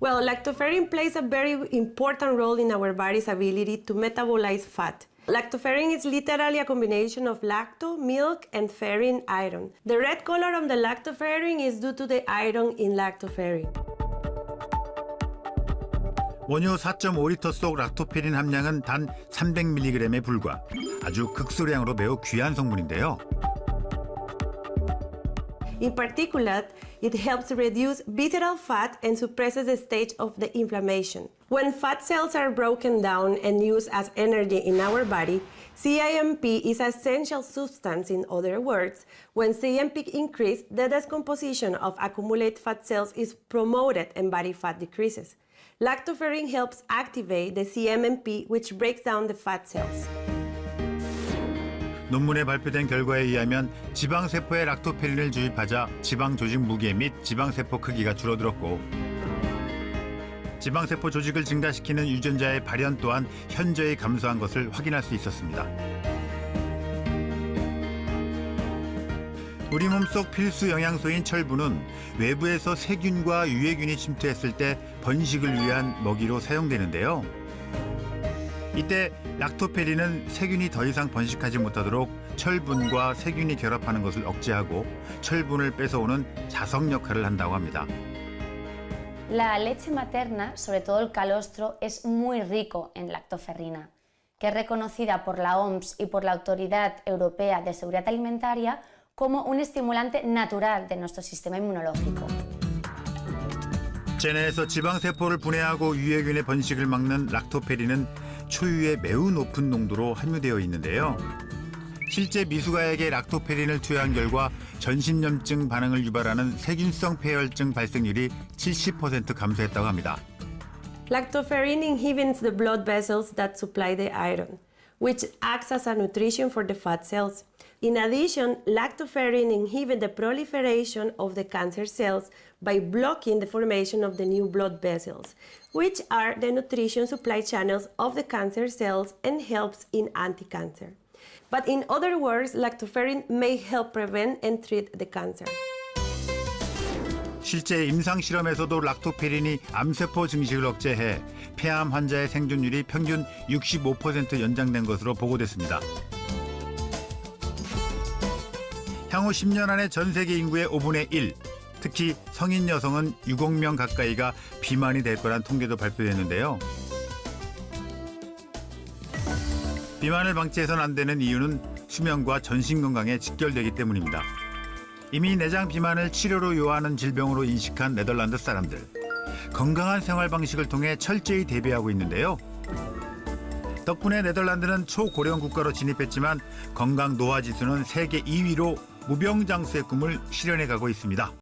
Well, lactoferrin plays a very important role in our body's ability to metabolize fat. Lactoferrin is literally a combination of lacto, milk, and ferrin iron. The red color of the lactoferrin is due to the iron in lactoferrin. 원유 4.5리터 속 락토페린 함량은 단 300mg에 불과 아주 극소량으로 매우 귀한 성분인데요. In particular, it helps reduce visceral fat and suppresses the stage of the inflammation. When fat cells are broken down and used as energy in our body, CIMP is an essential substance. In other words, when CIMP increases, the decomposition of accumulated fat cells is promoted and body fat decreases. Lactoferrin helps activate the CMMP, which breaks down the fat cells. 논문에 발표된 결과에 의하면 지방세포에 락토페린을 주입하자 지방 조직 무게 및 지방세포 크기가 줄어들었고 지방세포 조직을 증가시키는 유전자의 발현 또한 현저히 감소한 것을 확인할 수 있었습니다. 우리 몸속 필수 영양소인 철분은 외부에서 세균과 유해균이 침투했을 때 번식을 위한 먹이로 사용되는데요. 이때 락토페린은 세균이 더 이상 번식하지 못하도록 철분과 세균이 결합하는 것을 억제하고 철분을 뺏어오는 자석 역할을 한다고 합니다. La leche materna, sobre todo el calostro, es muy rico en lactoferrina, que es reconocida por la OMS y por la Autoridad Europea de Seguridad Alimentaria como un estimulante natural de nuestro sistema inmunológico. 체내에서 지방세포를 분해하고 유해균의 번식을 막는 락토페린은 초유의 매우 높은 농도로 함유되어 있는데요. 실제 미숙아에게 락토페린을 투여한 결과 전신염증 반응을 유발하는 세균성 폐혈증 발생률이 70% 감소했다고 합니다. Lactoferrin inhibits the blood vessels that supply the iron, which acts as a nutrition for the fat cells. In addition, lactoferrin inhibits the proliferation of the cancer cells by blocking the formation of the new blood vessels, which are the nutrition supply channels of the cancer cells and helps in anti-cancer. But in other words, lactoferrin may help prevent and treat the cancer. 실제 임상 실험에서도 락토페린이 암세포 증식을 억제해 폐암 환자의 생존율이 평균 65% 연장된 것으로 보고됐습니다. 향후 10년 안에 전 세계 인구의 5분의 1, 특히 성인 여성은 6억 명 가까이가 비만이 될 거란 통계도 발표됐는데요. 비만을 방치해서는 안 되는 이유는 수면과 전신 건강에 직결되기 때문입니다. 이미 내장 비만을 치료로 요하는 질병으로 인식한 네덜란드 사람들. 건강한 생활 방식을 통해 철저히 대비하고 있는데요. 덕분에 네덜란드는 초고령 국가로 진입했지만 건강 노화 지수는 세계 2위로 무병장수의 꿈을 실현해 가고 있습니다.